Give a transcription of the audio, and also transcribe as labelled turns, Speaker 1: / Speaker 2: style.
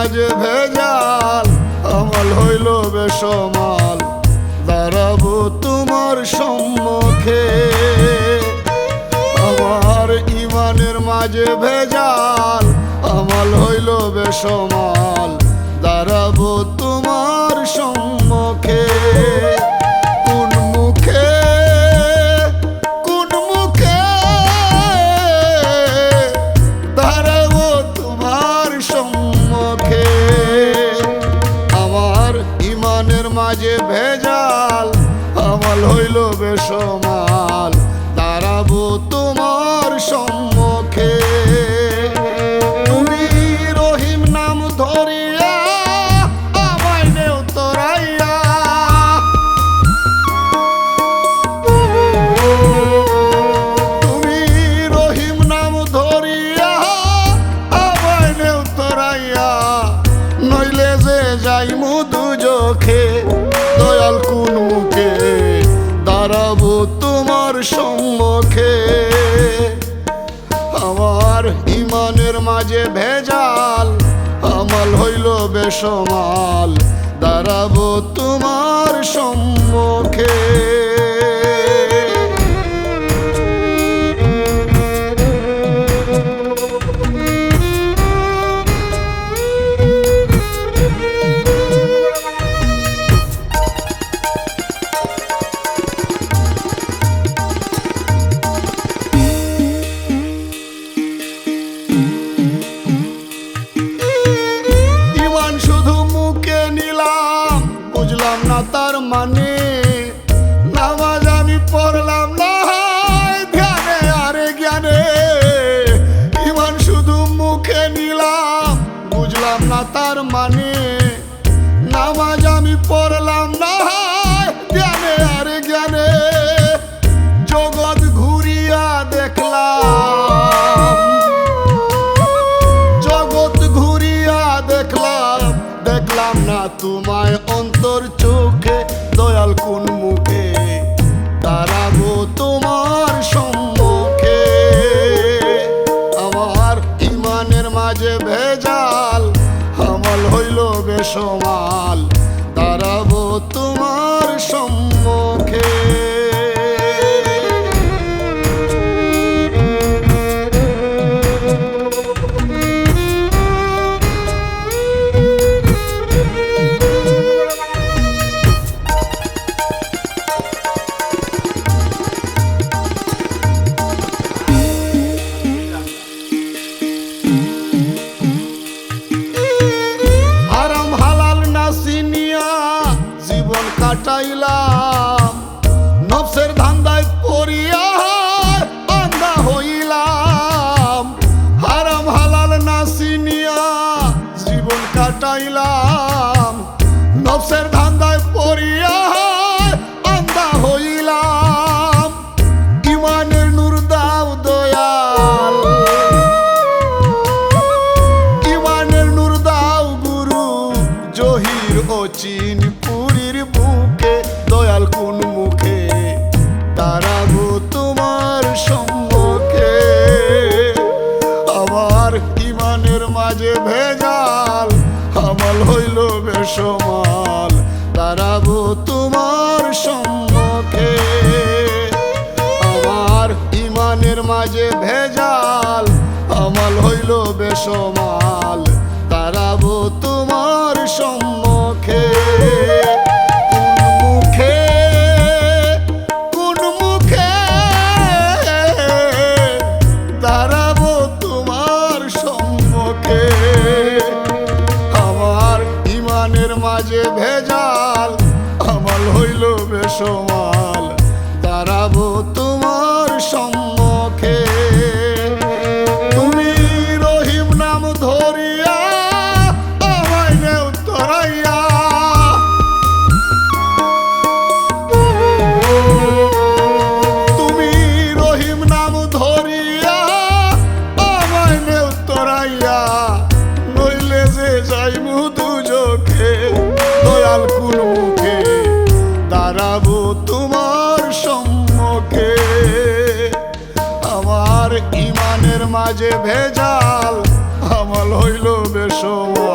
Speaker 1: মাঝে ভেজাল, আমল হইল বেসমাল। দাঁড়াব তোমার সম্মুখে। আমার ইমানের মাঝে ভেজাল, আমল হইল বেসমাল। দাঁড়াব মাঝে ভেজাল আমল হইল বেসমাল সম্মুখে। আমার ইমানের মাঝে ভেজাল আমাল হইল বেসমাল। দাঁড়াবো তোমার সম্মুখে। বুঝলাম না তার মানে। নামাজ আমি পড়লাম না ধ্যানে আরে জ্ঞানে। ইমান শুধু মুখে নিলাম, বুঝলাম না তার মানে। নামাজ আমি পড়লাম বেসমাল জহির ও চিন পুরীর বুকে, দয়াল কোন মুখে? তারাবো তোমার সম্মুখে। আমার ইমানের মাঝে ভেজাল আমল হইল বেসমাল তারাবো তোমার সম্মুখে। আমার ইমানের মাঝে ভেজাল আমল হইল বেসমাল মাঝে ভেজাল আমল হইল বেসমাল। দাঁড়াবো তোমার সম্মুখে মাঝে ভেজাল আমল হইল বেসমাল